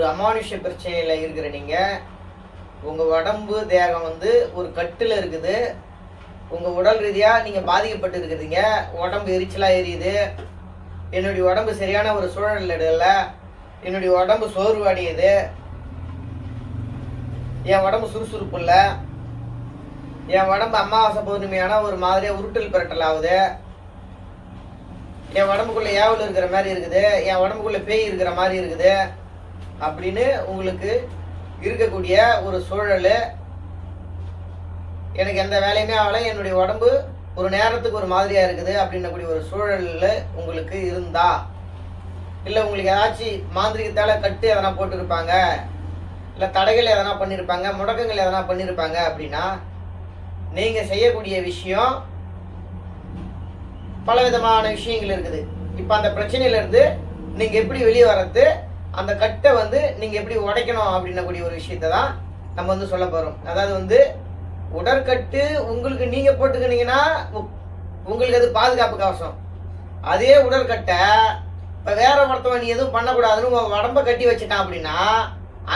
ஒரு அமானுஷ்ய பிரச்சனையில் இருக்கிற நீங்கள் உங்கள் உடம்பு தேகம் வந்து ஒரு கட்டில் இருக்குது. உங்கள் உடல் ரீதியாக நீங்கள் பாதிக்கப்பட்டு இருக்கிறீங்க. உடம்பு எரிச்சலாக எரியுது. என்னுடைய உடம்பு சரியான ஒரு சூழல் இடல என்னுடைய உடம்பு சோர்வு அடையுது. என் உடம்பு சுறுசுறுப்பு இல்லை. என் உடம்பு அமாவாசை பௌர்ணமியான ஒரு மாதிரியாக உருட்டல் பிரட்டல் ஆகுது. என் உடம்புக்குள்ளே ஏவல் இருக்கிற மாதிரி இருக்குது. என் உடம்புக்குள்ளே பேய் இருக்கிற மாதிரி இருக்குது. அப்படின்னு உங்களுக்கு இருக்கக்கூடிய ஒரு சூழல். எனக்கு எந்த வேலையுமே ஆகலை. என்னுடைய உடம்பு ஒரு நேரத்துக்கு ஒரு மாதிரியாக இருக்குது அப்படின்னக்கூடிய ஒரு சூழலில் உங்களுக்கு இருந்தா. இல்லை உங்களுக்கு ஏதாச்சும் மாந்திரிகத்தால் கட்டு எதனா போட்டிருப்பாங்க இல்லை தடைகள் எதனா பண்ணியிருப்பாங்க முடக்கங்கள் எதனா பண்ணியிருப்பாங்க அப்படின்னா நீங்கள் செய்யக்கூடிய விஷயம் பல விதமான விஷயங்கள் இருக்குது. இப்போ அந்த பிரச்சனையிலேருந்து நீங்கள் எப்படி வெளியே வர்றது அந்த கட்டை வந்து நீங்க எப்படி உடைக்கணும் அப்படின்னக்கூடிய ஒரு விஷயத்தை தான் நம்ம வந்து சொல்ல போறோம். அதாவது வந்து உடற்கட்டு உங்களுக்கு நீங்க போட்டுக்கினீங்கன்னா உங்களுக்கு அது பாதுகாப்பு கவசம். அதே உடற்கட்டை இப்போ வேற ஒருத்தவன் நீ எதுவும் பண்ணக்கூடாதுன்னு உன் உடம்ப கட்டி வச்சுட்டான் அப்படின்னா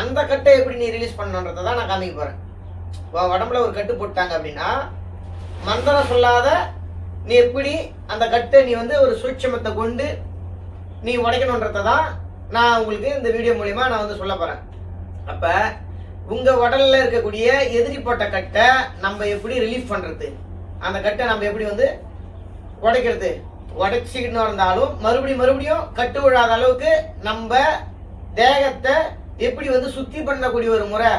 அந்த கட்டை எப்படி நீ ரிலீஸ் பண்ணணுன்றதை தான் நான் காமிக்க போறேன். உன் உடம்புல ஒரு கட்டு போட்டாங்க அப்படின்னா மந்திரம் சொல்லாத நீ எப்படி அந்த கட்டை நீ வந்து ஒரு சூட்சமத்தை கொண்டு நீ உடைக்கணுன்றதை தான் நான் உங்களுக்கு இந்த வீடியோ மூலிமா நான் வந்து சொல்ல போகிறேன் அப்போ உங்கள் உடலில் இருக்கக்கூடிய எதிரி போட்ட கட்டை நம்ம எப்படி ரிலீஃப் பண்ணுறது அந்த கட்டை நம்ம எப்படி வந்து உடைக்கிறது? உடைச்சிக்கிட்டு இருந்தாலும் மறுபடியும் மறுபடியும் கட்டு விழாத அளவுக்கு நம்ம தேகத்தை எப்படி வந்து சுத்தி பண்ணக்கூடிய ஒரு முறை?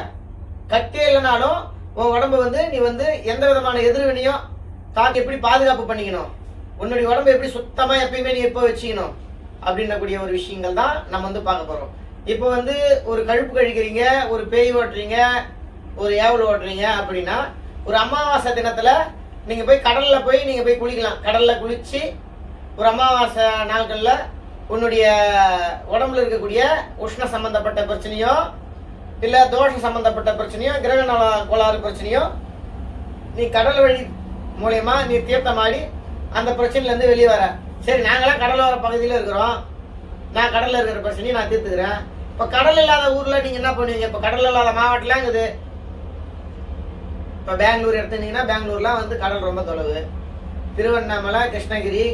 கட்டே இல்லைனாலும் உன் உடம்ப வந்து நீ வந்து எந்த விதமான எதிர்வினையும் தாக்கி எப்படி பாதுகாப்பு பண்ணிக்கணும்? உன்னுடைய உடம்ப எப்படி சுத்தமாக எப்பயுமே நீ எப்போ வச்சுக்கணும்? அப்படின்னக்கூடிய ஒரு விஷயங்கள் தான் நம்ம வந்து பார்க்க போறோம். இப்போ வந்து ஒரு கழுப்பு கழிக்கிறீங்க ஒரு பேய் ஓட்டுறீங்க ஒரு ஏவல் ஓட்டுறீங்க அப்படின்னா ஒரு அமாவாசை தினத்துல நீங்க போய் கடல்ல போய் நீங்க போய் குளிக்கலாம். கடல்ல குளிச்சு ஒரு அமாவாசை நாட்கள்ல உன்னுடைய உடம்புல இருக்கக்கூடிய உஷ்ண சம்பந்தப்பட்ட பிரச்சனையோ இல்ல தோஷம் சம்பந்தப்பட்ட பிரச்சனையோ கிரக நல கோளாறு பிரச்சனையோ நீ கடல் வழி மூலயமா நீ தீர்த்தமாடி அந்த பிரச்சனையில இருந்து வெளியே வர. சரி நாங்களாம் கடலோர பகுதியில் இருக்கிறோம். நான் கடலில் இருக்கிற பிரச்சனையை நான் தீர்த்துக்கிறேன். இப்போ கடல் இல்லாத ஊரில் நீங்கள் என்ன பண்ணுவீங்க? இப்போ கடல் இல்லாத மாவட்டம்லாம் இருக்குது இப்போ பெங்களூர் எடுத்துனீங்கன்னா பெங்களூர்லாம் வந்து கடல் ரொம்ப தொலைவு. திருவண்ணாமலை கிருஷ்ணகிரி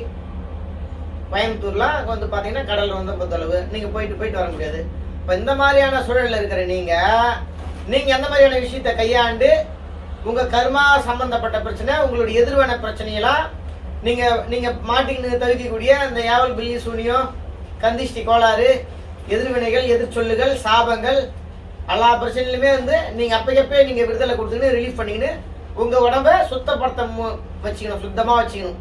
கோயம்புத்தூர்லாம் வந்து பார்த்தீங்கன்னா கடல் வந்து ரொம்ப தொலைவு. நீங்கள் போயிட்டு போயிட்டு வர முடியாது. இப்போ இந்த மாதிரியான சூழலில் இருக்கிற நீங்கள் நீங்கள் எந்த மாதிரியான விஷயத்தை கையாண்டு உங்கள் கர்மா சம்பந்தப்பட்ட பிரச்சனை உங்களுடைய எதிர்வன பிரச்சனையெல்லாம் நீங்கள் நீங்கள் மாட்டிக்கின்னு தவிக்கக்கூடிய அந்த யாவல் பில்லி சூனியம் கந்திஷ்டி கோளாறு எதிர்வினைகள் எதிர்ச்சொல்லுகள் சாபங்கள் எல்லா பிரச்சனையிலுமே வந்து நீங்கள் அப்பக்கப்பே நீங்கள் விடுதலை கொடுத்துக்கின்னு ரிலீஃப் பண்ணிக்கின்னு உங்கள் உடம்ப சுத்தப்படுத்த மு- வச்சுக்கணும் சுத்தமாக வச்சுக்கணும்.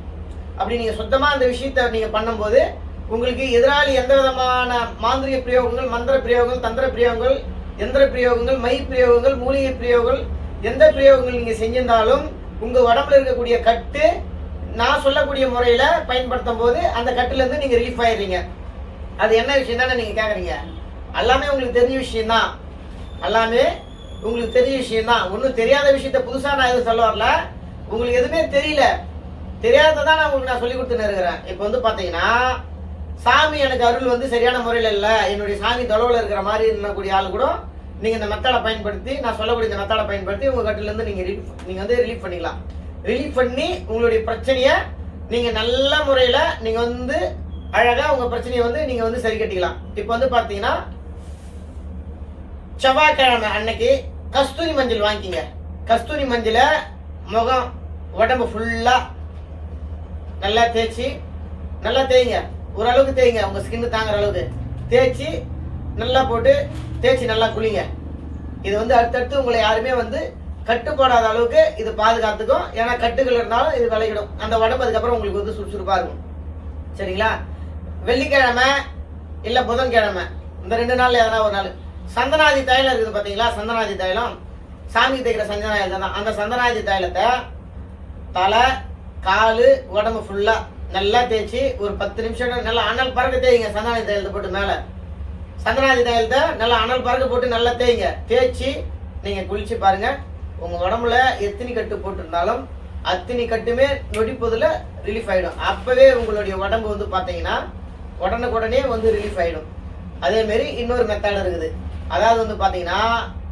அப்படி நீங்கள் சுத்தமாக அந்த விஷயத்த நீங்கள் பண்ணும்போது உங்களுக்கு எதிராளி எந்த விதமான மாந்திரிக பிரயோகங்கள் மந்திர பிரயோகங்கள் தந்திர பிரயோகங்கள் எந்திர பிரயோகங்கள் மை பிரயோகங்கள் மூலிகை பிரயோகங்கள் எந்த பிரயோகங்கள் நீங்கள் செஞ்சிருந்தாலும் உங்கள் உடம்புல இருக்கக்கூடிய கட்டு நான் சொல்லக்கூடிய முறையில் பயன்படுத்தும் போது அந்த கட்டிலேருந்து நீங்கள் ரிலீஃப் ஆயிடுறீங்க. அது என்ன விஷயம் தானே நீங்கள் கேட்குறீங்க எல்லாமே உங்களுக்கு தெரிஞ்ச விஷயம்தான். எல்லாமே உங்களுக்கு தெரிஞ்ச விஷயம்தான். ஒன்றும் தெரியாத விஷயத்த புதுசாக நான் எதுவும் சொல்ல வரல. உங்களுக்கு எதுவுமே தெரியல. தெரியாததான் நான் உங்களுக்கு நான் சொல்லி கொடுத்துன்னு இருக்கிறேன். இப்போ வந்து பார்த்தீங்கன்னா சாமி எனக்கு அருள் வந்து சரியான முறையில் இல்லை. என்னுடைய சாமி தொலைவில் இருக்கிற மாதிரி இருக்கக்கூடிய ஆள் கூட நீங்கள் இந்த மெத்தடை பயன்படுத்தி நான் சொல்லக்கூடிய இந்த மெத்தடை பயன்படுத்தி உங்கள் கட்டிலேருந்து நீங்கள் ரிலீஃப் நீங்கள் வந்து ரிலீஃப் பண்ணிக்கலாம். ரிலீஃப் பண்ணி உங்களுடைய பிரச்சனையை நீங்கள் நல்ல முறையில் நீங்கள் வந்து அழகாக உங்கள் பிரச்சனையை வந்து நீங்கள் வந்து சரி கட்டிக்கலாம். இப்போ வந்து பார்த்தீங்கன்னா செவ்வாய்க்கிழமை அன்னைக்கு கஸ்தூரி மஞ்சள் வாங்கிக்கிங்க. கஸ்தூரி மஞ்சளை முகம் உடம்பு ஃபுல்லாக நல்லா தேய்ச்சி நல்லா தேய்ங்க. ஓரளவுக்கு தேய்ங்க. உங்கள் ஸ்கின்னு தாங்குற அளவுக்கு. தேய்ச்சி நல்லா போட்டு தேய்ச்சி நல்லா குளிங்க. இது வந்து அடுத்தடுத்து உங்களை யாருமே வந்து கட்டுப்படாத அளவுக்கு இது பாதுகாத்துக்கும். ஏன்னா கட்டுகள் இருந்தாலும் இது விளையிடும். அந்த உடம்பு அதுக்கப்புறம் உங்களுக்கு வந்து சுறுசுறுப்பாக இருக்கும். சரிங்களா? வெள்ளிக்கிழமை இல்லை புதன்கிழமை. இந்த ரெண்டு நாள் எதனா ஒரு நாள். சந்தனாதி தைலம் இருக்குது பார்த்தீங்களா சந்தனாதி தைலம். சாமி தைக்கிற சந்தனாதி தான். அந்த சந்தனாதி தைலத்தை தலை காலு உடம்பு ஃபுல்லாக நல்லா தேய்ச்சி ஒரு பத்து நிமிஷம் நல்லா அனல் பறக்க தேய்ங்க சந்தனாதி தைலத்தை போட்டு மேலே. சந்தனாதி தைலத்தை நல்லா அனல் பறக்க போட்டு நல்லா தேய்ங்க. தேய்ச்சி நீங்கள் குளிச்சு பாருங்க. உங்கள் உடம்புல எத்தனி கட்டு போட்டிருந்தாலும் அத்தினி கட்டுமே நொடிப்பதில் ரிலீஃப் ஆகிடும் அப்போவே உங்களுடைய உடம்பு வந்து பார்த்தீங்கன்னா உடனுக்குடனே வந்து ரிலீஃப் ஆகிடும் அதே மாதிரி இன்னொரு மெத்தட் இருக்குது. அதாவது வந்து பாத்தீங்கன்னா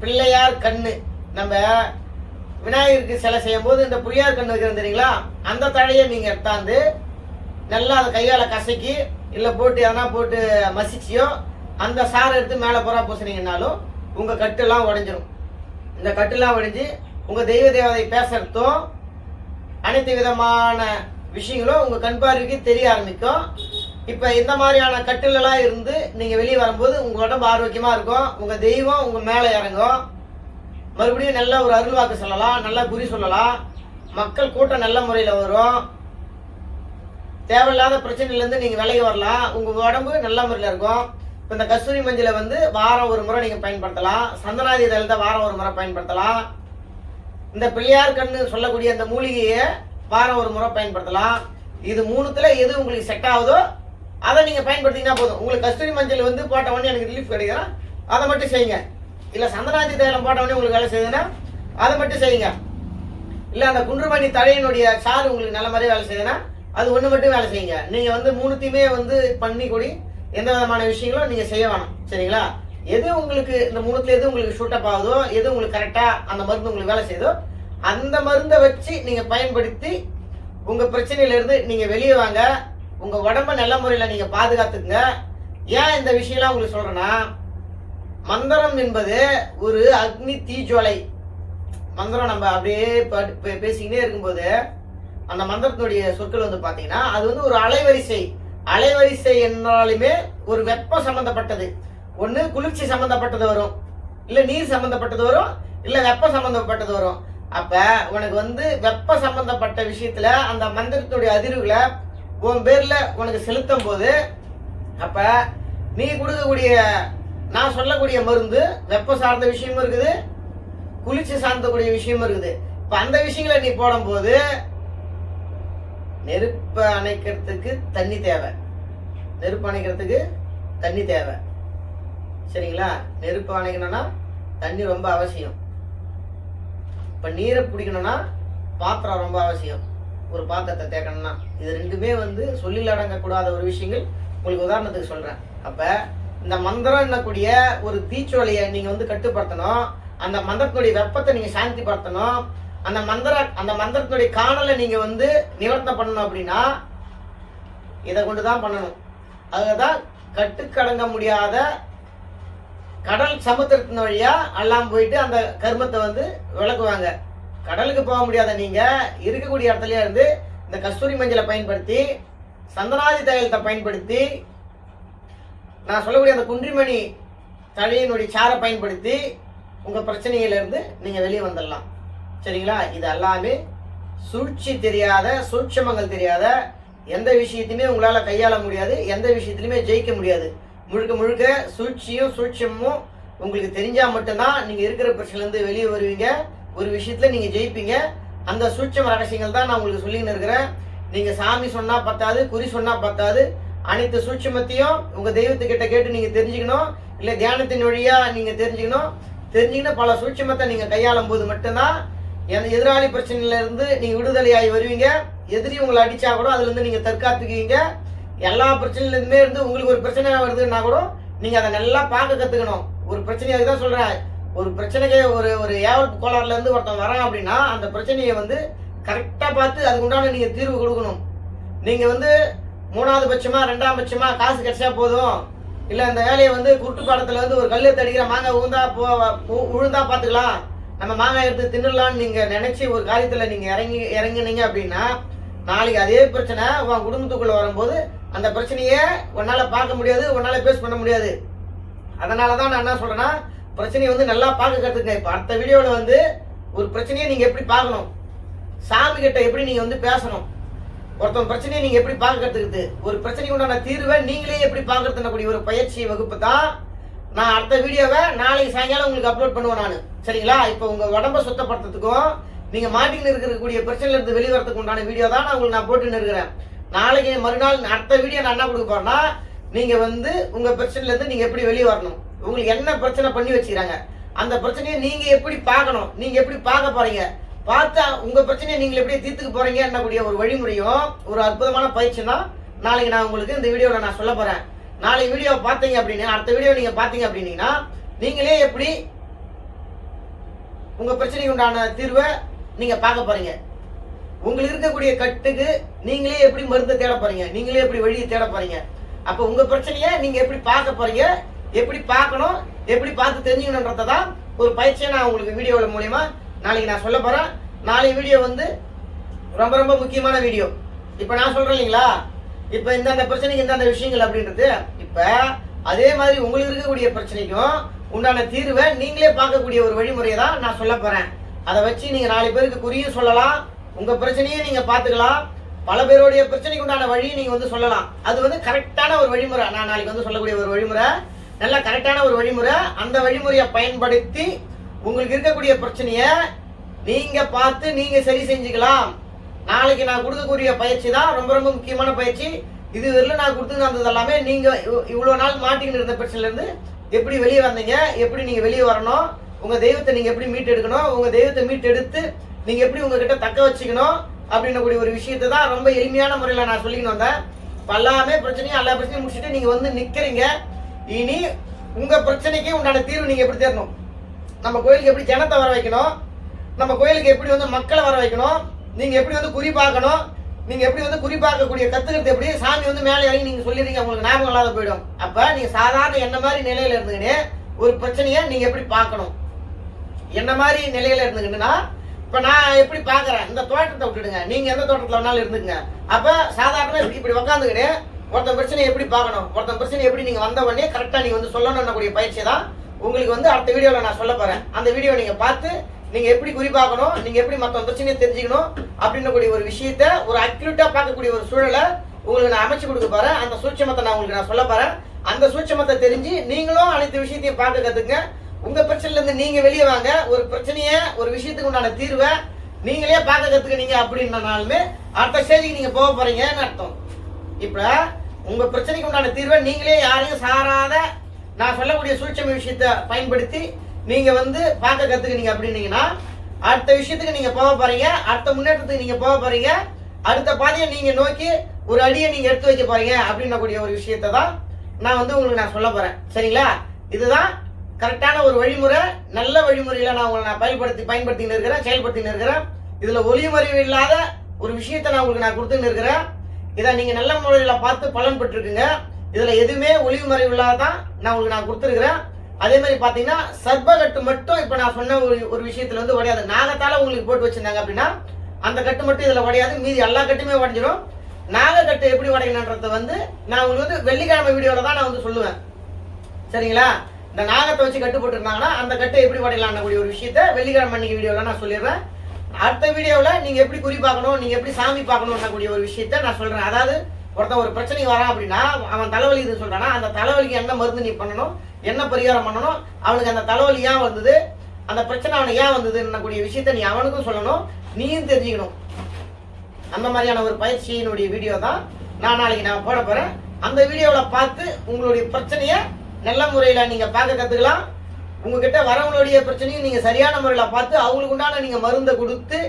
பிள்ளையார் கண்ணு. நம்ம விநாயகருக்கு சிலை செய்யும் போது இந்த புளியார் கண்ணு வைக்கிறது தெரியுங்களா? அந்த தழையை நீங்க எடுத்தாந்து நல்லா அதை கையால கசக்கி இல்ல போட்டு எதனா போட்டு மசிச்சியோ அந்த சாறை எடுத்து மேலே புறா பூசினீங்கன்னாலும் உங்க கட்டெல்லாம் உடஞ்சிரும். இந்த கட்டுலாம் உடைஞ்சு உங்க தெய்வ தேவதை பேசுறதும் அனைத்து விதமான விஷயங்களும் உங்க கண் பார்வைக்கு தெரிய ஆரம்பிக்கும். இப்ப இந்த மாதிரியான கட்டிலெல்லாம் இருந்து நீங்க வெளியே வரும்போது உங்க உடம்பு ஆரோக்கியமா இருக்கும். உங்க தெய்வம் உங்க மேல இறங்கும். மறுபடியும் நல்ல ஒரு அருள்வாக்கு சொல்லலாம் நல்ல குறி சொல்லலாம். மக்கள் கூட்டம் நல்ல முறையில் வரும். தேவையில்லாத பிரச்சனையிலேருந்து நீங்கள் விலகி வரலாம். உங்கள் உடம்பு நல்ல முறையில் இருக்கும். இப்போ இந்த கஸ்தூரி மஞ்சளை வந்து வாரம் ஒரு முறை நீங்கள் பயன்படுத்தலாம். சந்தனாதி தைலத்தை வாரம் ஒரு முறை பயன்படுத்தலாம். இந்த பிள்ளையார் கண்ணு சொல்லக்கூடிய அந்த மூலிகையை வாரம் ஒரு முறை பயன்படுத்தலாம். இது மூணுத்தில் எது உங்களுக்கு செட் ஆகுதோ அதை நீங்கள் பயன்படுத்திங்கன்னா போதும். உங்களுக்கு கஸ்தூரி மஞ்சள் வந்து போட்ட உடனே எனக்கு ரிலீஃப் கிடைக்குதுன்னா அதை மட்டும் செய்யுங்க. இல்லை சந்தனாதி தைலம் போட்ட உடனே உங்களுக்கு வேலை செய்யுதுன்னா அதை மட்டும் செய்யுங்க. இல்லை அந்த குன்றுமணி தழையினுடைய சாறு உங்களுக்கு நல்ல மாதிரி வேலை செய்யுதுன்னா அது ஒன்று மட்டும் வேலை செய்யுங்க. நீங்கள் வந்து மூணுத்தையுமே வந்து பண்ணி கூடி எந்த விதமான விஷயங்களும் நீங்கள் செய்ய வேணாம். சரிங்களா? எது உங்களுக்கு இந்த மூணுத்துல எது உங்களுக்கு ஷூட்டப் ஆகுதோ எது உங்களுக்கு கரெக்டாக அந்த மருந்து உங்களுக்கு வேலை செய்யுதோ அந்த மருந்தை வச்சு நீங்கள் பயன்படுத்தி உங்கள் பிரச்சனையிலேருந்து நீங்கள் வெளியே வாங்க. உங்கள் உடம்ப நல்ல முறையில் நீங்கள் பாதுகாத்துக்குங்க. ஏன் இந்த விஷயம்லாம் உங்களுக்கு சொல்கிறேன்னா மந்திரம் என்பது ஒரு அக்னி தீஜுவலை மந்திரம் நம்ம அப்படியே பே- பேசிக்கிட்டே இருக்கும்போது அந்த மந்திரத்தினுடைய சொற்கள் வந்து பாத்தீங்கன்னா அது வந்து ஒரு அலைவரிசை. அலைவரிசை என்றாலுமே ஒரு வெப்பம் சம்பந்தப்பட்டது. ஒண்ணு குளிர்ச்சி சம்பந்தப்பட்டது வரும். இல்ல நீர் சம்பந்தப்பட்டது வரும். இல்ல வெப்பம் சம்பந்தப்பட்டது வரும். அப்ப உனக்கு வந்து வெப்ப சம்பந்தப்பட்ட விஷயத்துல அந்த மந்திரத்தினுடைய அதிர்வுகளை உன் பேர்ல உனக்கு செலுத்தும் போது அப்ப நீ கொடுக்கக்கூடிய நான் சொல்லக்கூடிய மருந்து வெப்ப சார்ந்த விஷயமும் இருக்குது குளிர்ச்சி சார்ந்தக்கூடிய விஷயமும் இருக்குது. இப்ப அந்த விஷயங்களை நீ போடும்போது நெருப்பை அணைக்கிறதுக்கு தண்ணி தேவை. நெருப்பு அணைக்கிறதுக்கு தண்ணி தேவை. சரிங்களா? நெருப்பு அணைக்கணும்னா தண்ணி ரொம்ப அவசியம். இப்போ நீரை பிடிக்கணும்னா பாத்திரம் ரொம்ப அவசியம். ஒரு பாத்திரத்தை தேக்கணும்னா. இது ரெண்டுமே வந்து சொல்லில் அடங்கக்கூடாத ஒரு விஷயங்கள். உங்களுக்கு உதாரணத்துக்கு சொல்கிறேன் அப்போ இந்த மந்திரம் என்னக்கூடிய ஒரு தீச்சுவலையை நீங்கள் வந்து கட்டுப்படுத்தணும். அந்த மந்திரத்தினுடைய வெப்பத்தை நீங்கள் சாந்திப்படுத்தணும். அந்த மந்திர அந்த மந்திரத்தினுடைய காணலை நீங்க வந்து நிவர்த்தம் பண்ணணும் அப்படின்னா இதை கொண்டு தான் பண்ணணும். அதுதான் கட்டுக்கடங்க முடியாத கடல் சமுத்திரத்தின் வழியா எல்லாம் போயிட்டு அந்த கர்மத்தை வந்து விளக்குவாங்க. கடலுக்கு போக முடியாத நீங்க இருக்கக்கூடிய இடத்துலயே இருந்து இந்த கஸ்தூரி மஞ்சளை பயன்படுத்தி சந்தனாதி தைலத்தை பயன்படுத்தி நான் சொல்லக்கூடிய அந்த குன்றிமணி தழையினுடைய சாரை பயன்படுத்தி உங்க பிரச்சனையில நீங்கள் நீங்க வெளியே வந்துடலாம். சரிங்களா? இது எல்லாமே சூழ்ச்சி தெரியாத சூட்சமங்கள் தெரியாத எந்த விஷயத்தையுமே உங்களால் கையாள முடியாது எந்த விஷயத்துலையுமே ஜெயிக்க முடியாது. முழுக்க முழுக்க சூழ்ச்சியும் சூட்சமும் உங்களுக்கு தெரிஞ்சால் மட்டும்தான் நீங்கள் இருக்கிற பிரச்சனைலேருந்து வெளியே வருவீங்க. ஒரு விஷயத்தில் நீங்கள் ஜெயிப்பீங்க. அந்த சூட்சம் ரகசியங்கள் தான் நான் உங்களுக்கு சொல்லின்னு இருக்கிறேன். நீங்கள் சாமி சொன்னால் பத்தாது குறி சொன்னால் பத்தாது. அனைத்து சூட்சமத்தையும் உங்கள் தெய்வத்துக்கிட்ட கேட்டு நீங்கள் தெரிஞ்சுக்கணும். இல்லை தியானத்தின் வழியாக நீங்கள் தெரிஞ்சுக்கணும். தெரிஞ்சுக்கிட்டு பல சூட்சமத்தை நீங்கள் கையாளும் போது மட்டும்தான் எந்த எதிராளி பிரச்சனையில இருந்து நீங்க விடுதலையாகி வருவீங்க. எதிரி உங்களை அடிச்சா கூட அதுல இருந்து நீங்க தற்காத்துக்குவீங்க. எல்லா பிரச்சனையிலுமே இருந்து உங்களுக்கு ஒரு பிரச்சனை வருதுன்னா கூட நீங்க அதை நல்லா பார்க்க கத்துக்கணும். ஒரு பிரச்சனையாக தான் சொல்றேன். ஒரு பிரச்சனைக்கு ஒரு ஒரு ஏவல் கோளாறுல இருந்து ஒருத்தன் வரான் அப்படின்னா அந்த பிரச்சனையை வந்து கரெக்டா பார்த்து அதுக்கு உண்டான நீங்க தீர்வு கொடுக்கணும். நீங்க வந்து மூணாவது பட்சமா ரெண்டாம் பட்சமா காசு கிடைச்சா போதும். இல்ல இந்த வேலையை வந்து குருட்டு பாடத்துல வந்து ஒரு கல்லு தடிக்கிற மாங்க உழுந்தா போ உழுந்தா பாத்துக்கலாம் நம்ம மாங்காய் எடுத்து தின்னுலான்னு நீங்க நினைச்சு ஒரு காரியத்துல நீங்க இறங்கி இறங்குனீங்க அப்படின்னா நாளைக்கு அதே பிரச்சனை உன் குடும்பத்துக்குள்ள வரும்போது அந்த பிரச்சனையை உன்னால பார்க்க முடியாது உன்னால பேஸ் பண்ண முடியாது. அதனால தான் நான் என்ன சொல்றேன்னா பிரச்சனையை வந்து நல்லா பார்க்க கத்துக்கங்க இப்போ அடுத்த வீடியோவில் வந்து ஒரு பிரச்சனையை நீங்க எப்படி பார்க்கணும்? சாமி கிட்ட எப்படி நீங்க வந்து பேசணும்? ஒருத்தன் பிரச்சனையை நீங்க எப்படி பார்க்க கற்றுக்குது ஒரு பிரச்சனைக்கு உண்டான தீர்வை நீங்களே எப்படி பார்க்கறதுனக்கூடிய ஒரு பயிற்சி வகுப்பு தான் நான் அடுத்த வீடியோவை நாளைக்கு சாயங்காலம் உங்களுக்கு அப்லோட் பண்ணுவேன் நான். சரிங்களா? இப்போ உங்கள் உடம்ப சுத்தப்படுத்துறதுக்கும் நீங்கள் மாட்டிக்கின்னு இருக்கக்கூடிய பிரச்சனையிலிருந்து வெளிவரத்துக்கு உண்டான வீடியோ தான் நான் உங்களுக்கு நான் போட்டுன்னு இருக்கிறேன். நாளைக்கு மறுநாள் அடுத்த வீடியோ நான் என்ன கொடுக்க போறேன்னா நீங்கள் வந்து உங்கள் பிரச்சனையிலேருந்து நீங்கள் எப்படி வெளியே வரணும்? உங்களுக்கு என்ன பிரச்சனை பண்ணி வச்சுக்கிறாங்க? அந்த பிரச்சனையை நீங்கள் எப்படி பார்க்கணும்? நீங்கள் எப்படி பார்க்க போகிறீங்க பார்த்தா உங்கள் பிரச்சனையை நீங்கள் எப்படி தீர்த்துக்க போகிறீங்க என்னக்கூடிய ஒரு வழிமுறையும் ஒரு அற்புதமான பயிற்சி தான் நாளைக்கு நான் உங்களுக்கு இந்த வீடியோவில் நான் சொல்ல போகிறேன் நாளை வீடியோ பார்த்தீங்க அப்படின்னு அடுத்த வீடியோ நீங்க பார்த்தீங்க அப்படின்னீங்கன்னா நீங்களே எப்படி உங்க பிரச்சனைக்கு உண்டான தீர்வை நீங்க பார்க்க போறீங்க. உங்களுக்கு இருக்கக்கூடிய கட்டுக்கு நீங்களே எப்படி மருந்து தேட போறீங்க? நீங்களே எப்படி வழியை தேட போறீங்க? அப்ப உங்க பிரச்சனையை நீங்க எப்படி பார்க்க போறீங்க? எப்படி பார்க்கணும்? எப்படி பார்த்து தெரிஞ்சுக்கணுன்றத தான் ஒரு பயிற்சியை நான் உங்களுக்கு வீடியோவில் மூலயமா நாளைக்கு நான் சொல்ல போறேன். நாளைக்கு வீடியோ வந்து ரொம்ப ரொம்ப முக்கியமான வீடியோ. இப்போ நான் சொல்றேன் இல்லைங்களா? இப்போ இந்தந்த பிரச்சனைக்கு இந்தந்த விஷயங்கள் அப்படின்றது இப்போ அதே மாதிரி உங்களுக்கு இருக்கக்கூடிய பிரச்சனைக்கும் உண்டான தீர்வை நீங்களே பார்க்கக்கூடிய ஒரு வழிமுறையை தான் நான் சொல்ல போறேன். அதை வச்சு நீங்க நாலு பேருக்கு குறியும் சொல்லலாம் உங்க பிரச்சனையை நீங்க பார்த்துக்கலாம் பல பேருடைய பிரச்சனைக்கு உண்டான வழியை நீங்க வந்து சொல்லலாம். அது வந்து கரெக்டான ஒரு வழிமுறை. நான் நாளைக்கு வந்து சொல்லக்கூடிய ஒரு வழிமுறை. நல்லா கரெக்டான ஒரு வழிமுறை. அந்த வழிமுறையை பயன்படுத்தி உங்களுக்கு இருக்கக்கூடிய பிரச்சனைய நீங்க பார்த்து நீங்க சரி செஞ்சுக்கலாம். நாளைக்கு நான் கொடுக்கக்கூடிய பயிற்சி தான் ரொம்ப ரொம்ப முக்கியமான பயிற்சி. இது வரையிலும் நான் கொடுத்து வந்தது எல்லாமே நீங்க இவ்- இவ்வளவு நாள் மாட்டிக்கிட்டு இருந்த பிரச்சனைலேருந்து எப்படி வெளியே வந்தீங்க? எப்படி நீங்க வெளியே வரணும்? உங்க தெய்வத்தை நீங்க எப்படி மீட்டு எடுக்கணும் உங்க தெய்வத்தை மீட்டு எடுத்து நீங்க எப்படி உங்ககிட்ட தக்க வச்சுக்கணும்? அப்படின்னக்கூடிய ஒரு விஷயத்தை தான் ரொம்ப எளிமையான முறையில நான் சொல்லிக்கிட்டு வந்தேன். இப்ப எல்லாமே பிரச்சனையும் எல்லா பிரச்சனையும் முடிச்சுட்டு நீங்க வந்து நிக்கிறீங்க. இனி உங்க பிரச்சனைக்கு உண்டான தீர்வு நீங்க எப்படி தேரணும் நம்ம கோயிலுக்கு எப்படி ஜனத்தை வர வைக்கணும்? நம்ம கோயிலுக்கு எப்படி வந்து மக்களை வர வைக்கணும்? நீங்க எப்படி வந்து குறி பார்க்கணும்? நீங்க எப்படி வந்து குறி பார்க்கக்கூடிய கத்துக்கிறது எப்படி? சாமி வந்து மேலே இறங்கி நீங்க சொல்லிடுறீங்க உங்களுக்கு ஞாபகம் இல்லாத போயிடும். அப்ப நீங்க சாதாரண என்ன மாதிரி நிலையில இருந்துக்கிட்டு ஒரு பிரச்சனையை நீங்க எப்படி பார்க்கணும்? என்ன மாதிரி நிலையில இருந்துக்கிட்டுனா இப்ப நான் எப்படி பாக்குறேன் இந்த தோட்டத்தை விட்டுடுங்க. நீங்க எந்த தோட்டத்துல வேணாலும் இருந்துங்க அப்ப சாதாரண இப்படி இப்படி உக்காந்துக்கிட்டு ஒருத்தன் பிரச்சனையை எப்படி பார்க்கணும்? ஒருத்தன் பிரச்சனை எப்படி நீங்க வந்த உடனே கரெக்டா நீங்க வந்து சொல்லணும்னு கூடிய பயிற்சி தான் உங்களுக்கு வந்து அடுத்த வீடியோல நான் சொல்ல போறேன். அந்த வீடியோ நீங்க பார்த்து நீங்க எப்படி குறி பார்க்கணும்? நீங்க எப்படி மற்ற பிரச்சனையை தெரிஞ்சுக்கணும்? அப்படின்னு கூடிய ஒரு விஷயத்த ஒரு அக்யூரேட்டா பார்க்கக்கூடிய ஒரு சூழலை உங்களுக்கு நான் அமைச்சு கொடுக்க போறேன். அந்த சூட்சமத்தை நான் உங்களுக்கு நான் சொல்ல போறேன். அந்த சூட்சமத்தை தெரிஞ்சு நீங்களும் அனைத்து விஷயத்தையும் பார்க்க கத்துங்க உங்க பிரச்சனைல இருந்து நீங்க வெளியே வாங்க. ஒரு பிரச்சனைய ஒரு விஷயத்துக்கு உண்டான தீர்வை நீங்களே பார்க்க கத்துக்கினீங்க அப்படின்னாலுமே அடுத்த ஸ்டேஜுக்கு நீங்க போக போறீங்கன்னு அர்த்தம். இப்ப உங்க பிரச்சனைக்கு உண்டான தீர்வை நீங்களே யாரையும் சாராத நான் சொல்லக்கூடிய சூட்சம விஷயத்தை பயன்படுத்தி நீங்க வந்து பார்க்க கற்றுக்கினீங்க அப்படின்னீங்கன்னா அடுத்த விஷயத்துக்கு நீங்க போக போறீங்க அடுத்த முன்னேற்றத்துக்கு நீங்க போக போறீங்க அடுத்த பாதையை நீங்க நோக்கி ஒரு அடியை நீங்க எடுத்து வைக்க போறீங்க அப்படின்னக்கூடிய ஒரு விஷயத்தை தான் நான் வந்து உங்களுக்கு நான் சொல்ல போறேன். சரிங்களா? இதுதான் கரெக்டான ஒரு வழிமுறை நல்ல வழிமுறையில நான் உங்களை நான் பயன்படுத்தி பயன்படுத்தின்னு இருக்கிறேன் செயல்படுத்தின்னு இருக்கிறேன். இதுல ஒளிமறிவு இல்லாத ஒரு விஷயத்தை நான் உங்களுக்கு நான் கொடுத்துன்னு இருக்கிறேன். இதை நீங்க நல்ல முறையில பார்த்து பலன் பெற்றிருக்குங்க. இதுல எதுவுமே ஒளிவு மறைவு இல்லாதான் நான் உங்களுக்கு நான் கொடுத்துருக்கிறேன். அதே மாதிரி பாத்தீங்கன்னா சர்பகட்டு மட்டும் இப்ப நான் சொன்ன ஒரு ஒரு விஷயத்துல வந்து உடையாது. நாகத்தால உங்களுக்கு போட்டு வச்சிருந்தாங்க அப்படின்னா அந்த கட்டு மட்டும் இதுல உடையாது. மீதி எல்லா கட்டுமே உடஞ்சிடும் நாகக்கட்டு எப்படி உடையணுன்றத வந்து நான் உங்களுக்கு வந்து வெள்ளிக்கிழமை வீடியோல தான் நான் வந்து சொல்லுவேன். சரிங்களா? இந்த நாகத்தை வச்சு கட்டு போட்டுருந்தாங்கன்னா அந்த கட்டை எப்படி உடையலாம்னு கூடிய ஒரு விஷயத்த வெள்ளிக்கிழமை அன்னைக்கு வீடியோல நான் சொல்லிடுறேன். அடுத்த வீடியோவில் நீங்க எப்படி குறி பார்க்கணும் நீங்க எப்படி சாமி பார்க்கணும்னு கூடிய ஒரு விஷயத்த நான் சொல்றேன். அதாவது ஒருத்தன் ஒரு பிரச்சனைக்கு வரான் அப்படின்னா அவன் தலைவலி இது சொல்கிறான்னா அந்த தலைவலிக்கு என்ன மருந்து நீ பண்ணணும்? என்ன பரிகாரம் பண்ணணும்? அவனுக்கு அந்த தலைவலி ஏன் வந்தது? அந்த பிரச்சனை அவனுக்கு ஏன் வந்தது என்னக்கூடிய விஷயத்த நீ அவனுக்கும் சொல்லணும். நீயும் தெரிஞ்சுக்கணும். அந்த மாதிரியான ஒரு பயிற்சியினுடைய வீடியோ தான் நான் நாளைக்கு நான் போட போகிறேன் அந்த வீடியோவில் பார்த்து உங்களுடைய பிரச்சனையை நல்ல முறையில் நீங்கள் பார்க்க கற்றுக்கலாம் உங்ககிட்ட வரவங்களுடைய பிரச்சனையும் நீங்கள் சரியான முறையில் பார்த்து அவங்களுக்கு உண்டான நீங்கள் மருந்தை கொடுத்து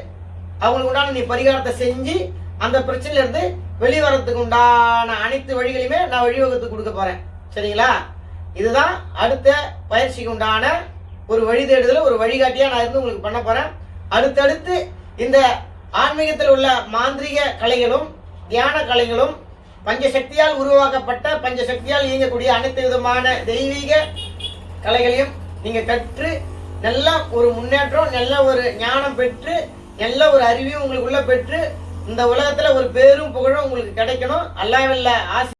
அவங்களுக்கு உண்டான நீ பரிகாரத்தை செஞ்சு அந்த பிரச்சனையிலேருந்து வெளிவரத்துக்கு உண்டான அனைத்து வழிகளையுமே நான் வழிவகுத்து கொடுக்க போகிறேன் சரிங்களா? இதுதான் அடுத்த பயிற்சிக்கு உண்டான ஒரு வழி தேடுதல் ஒரு வழிகாட்டியாக நான் இருந்து உங்களுக்கு பண்ண போகிறேன் அடுத்தடுத்து இந்த ஆன்மீகத்தில் உள்ள மாந்திரிக கலைகளும் தியான கலைகளும் பஞ்சசக்தியால் உருவாக்கப்பட்ட பஞ்சசக்தியால் இயங்கக்கூடிய அனைத்து விதமான தெய்வீக கலைகளையும் நீங்கள் கற்று நல்ல ஒரு முன்னேற்றம் நல்ல ஒரு ஞானம் பெற்று நல்ல ஒரு அறிவையும் உங்களுக்குள்ள பெற்று இந்த உலகத்தில் ஒரு பேரும் புகழும் உங்களுக்கு கிடைக்கணும். அல்லாவில்ல ஆசை